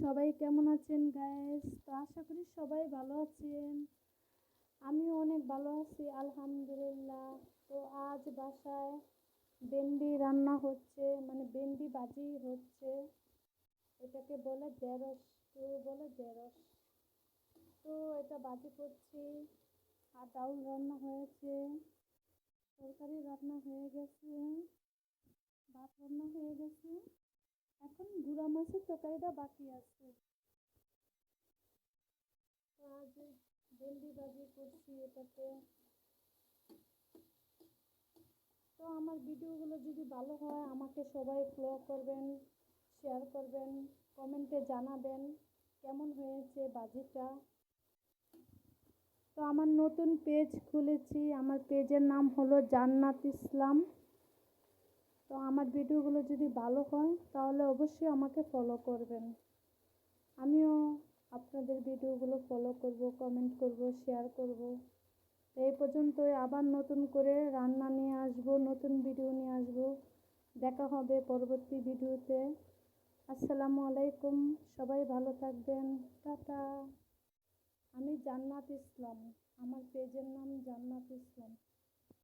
সবাই কেমন আছেন গাইস তো আশা করি সবাই ভালো আছেন। আমিও অনেক ভালো আছি, আলহামদুলিল্লাহ। তো আজ বাসায় ভেন্ডি রান্না হচ্ছে মানে ভেন্ডি ভাজি হচ্ছে। এটাকে বলে ঢেঁড়স কেউ বলে ঢেঁড়স। তো এটা ভাজি করছি, আর ডাউল রান্না হয়েছে। তরকারি রান্না হয়ে গেছে, ভাত রান্না হয়ে গেছে। গুঁড়া মাছের তরকারিটা বাকি আছে। আজ ভেন্ডি ভাজি করছি এটাকে তো আমার ভিডিওগুলো যদি ভালো হয় আমাকে সবাই ফলো করবেন শেয়ার করবেন কমেন্টে জানাবেন কেমন হয়েছে ভাজিটা। তো আমার নতুন পেজ খুলেছি আমার পেজের নাম হলো জান্নাত ইসলাম। তো আমার ভিডিওগুলো যদি ভালো হয়, তাহলে অবশ্যই আমাকে ফলো করবেন। আমিও আপনাদের ভিডিওগুলো ফলো করব কমেন্ট করব শেয়ার করব। এই পর্যন্তই, আবার নতুন করে রান্না নিয়ে আসব, নতুন ভিডিও নিয়ে আসব। দেখা হবে পরবর্তী ভিডিওতে। আসসালামু আলাইকুম, সবাই ভালো থাকবেন। টাটা। আমি জান্নাত ইসলাম, আমার পেজের নাম জান্নাত ইসলাম।